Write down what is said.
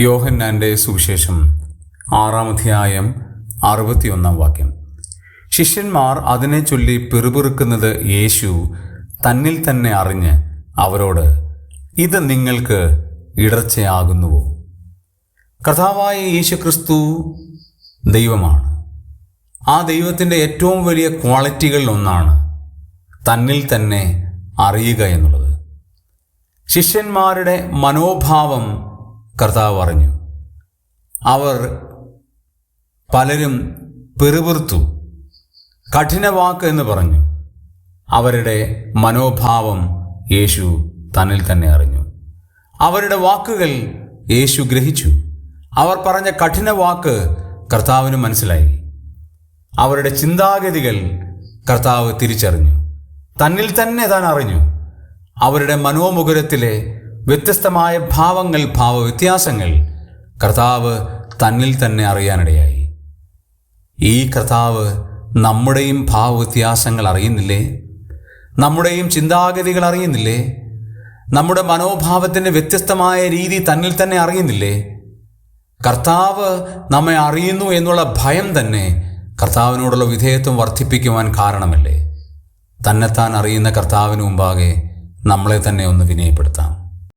യോഹന്നാന്റെ സുവിശേഷം ആറാം അധ്യായം അറുപത്തിയൊന്നാം വാക്യം. ശിഷ്യന്മാർ അതിനെ ചൊല്ലി പിറുപിറുക്കുന്നത് യേശു തന്നിൽ തന്നെ അറിഞ്ഞ് അവരോട് ഇത് നിങ്ങൾക്ക് ഇടർച്ചയാകുന്നുവോ? കർത്താവായ യേശുക്രിസ്തു ദൈവമാണ്. ആ ദൈവത്തിന്റെ ഏറ്റവും വലിയ ക്വാളിറ്റികളിൽ ഒന്നാണ് തന്നിൽ തന്നെ അറിയുക എന്നുള്ളത്. ശിഷ്യന്മാരുടെ മനോഭാവം കർത്താവ് പറഞ്ഞു അവർ പലരും പെറുപിറുത്തു. കഠിനവാക്ക് എന്ന് പറഞ്ഞു. അവരുടെ മനോഭാവം യേശു തന്നിൽ തന്നെ അറിഞ്ഞു. അവരുടെ വാക്കുകൾ യേശു ഗ്രഹിച്ചു. അവർ പറഞ്ഞ കഠിന വാക്ക് കർത്താവിന് മനസ്സിലായി. അവരുടെ ചിന്താഗതികൾ കർത്താവ് തിരിച്ചറിഞ്ഞു. തന്നിൽ തന്നെ താൻ അറിഞ്ഞു. അവരുടെ മനോമുകുരത്തിലെ വ്യത്യസ്തമായ ഭാവങ്ങൾ ഭാവവ്യത്യാസങ്ങൾ കർത്താവ് തന്നിൽ തന്നെ അറിയാനിടയായി. ഈ കർത്താവ് നമ്മുടെയും ഭാവവ്യത്യാസങ്ങൾ അറിയുന്നില്ലേ? നമ്മുടെയും ചിന്താഗതികൾ അറിയുന്നില്ലേ? നമ്മുടെ മനോഭാവത്തിന്റെ വ്യത്യസ്തമായ രീതി തന്നിൽ തന്നെ അറിയുന്നില്ലേ? കർത്താവ് നമ്മെ അറിയുന്നു എന്നുള്ള ഭയം തന്നെ കർത്താവിനോടുള്ള വിധേയത്വം വർദ്ധിപ്പിക്കുവാൻ കാരണമല്ലേ? തന്നെത്താൻ അറിയുന്ന കർത്താവിന് മുമ്പാകെ നമ്മളെ തന്നെ ഒന്ന് വിനയപ്പെടുത്താം.